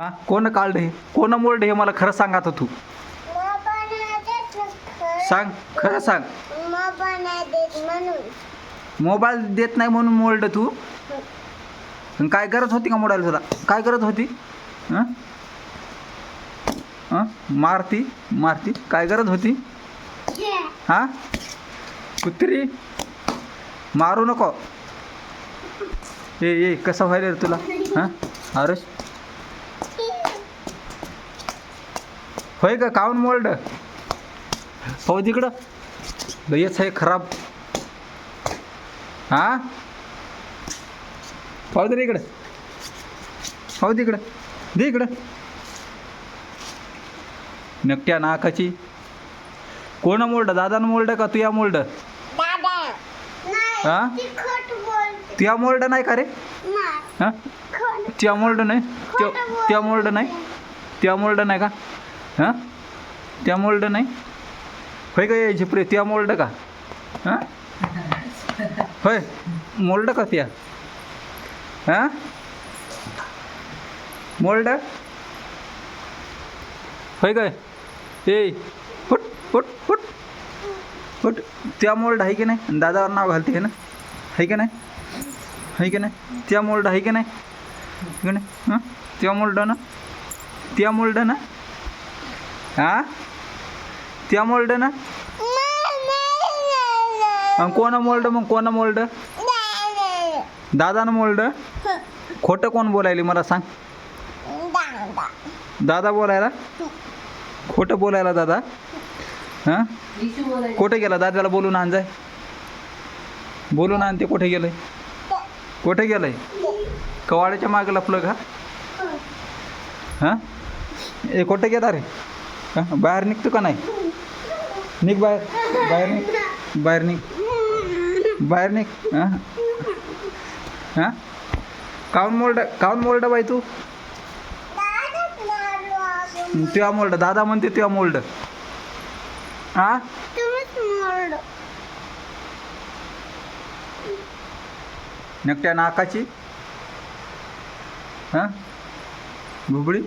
हा? कोण काढलं हे कोण मोल्ड हे मला खरं सांग आता तू. सांग खरं सांग. मोबाईल देत नाही म्हणून मोल्ड तू? काय गरज होती का मोबाईल तुला? काय गरज होती? हं? मारती? मारती? काय गरज होती? हा? कुत्री? मारू नको. ए ए कसं व्हायला रे तुला? हां? अरे होय का? काऊन मोल्ड? हो तिकडं. लयच आहे खराब. हा? पाहू दे रे इकडं. पाहू दे इकडं दे इकडं. नकट्या नाकाची. कोण मोल्ड? दादानं मोल्ड का तुया मोल्ड? दादा. हा? तुया मोल्ड नाही का रे? हां? त्या मोल्ड नाही? त्या मोल्ड नाही? त्या मोल्ड नाही का? हाँ? त्या मोल्ड नाही? होय का झिपरे त्या मोल्ड का? हाँ? मोल्ड का त्या? हाँ? मोल्ड? होय काय? ए फुट फुट फुट फुट त्या मोल्ड आहे की नाही? दादावर नाव घालते आहे ना? आहे की नाही? आहे की नाही? त्या मोल्ड आहे की नाही? हाँ? त्या मोल्ड ना? त्या मोल्ड ना? हा? त्या मोल्ड ना? मग कोणा मोल्ड मग? कोणा मोल्ड? दादानं मोल्ड? खोटं कोण बोलायली मला सांग. दादा बोलायला? खोटं बोलायला दादा? हां? कुठे गेला दादाला बोलून आण जाय. बोलून आण ते कुठे गेलंय? कुठे गेलंय? कवाड्याच्या मागे लपलं का? हां? ए कुठे गेला रे. का? बाहेर निघतो का नाही? निघ बाहेर. बाहेर निघ. बाहेर निघ. बाहेर निघ. हां? हां? काऊन मोल्ड काऊन मोल्ड बाई तू? तेव्हा मोल्ड दादा म्हणते तेव्हा मोल्ड हा? नकट्या नाकाची? हां? भुबळी?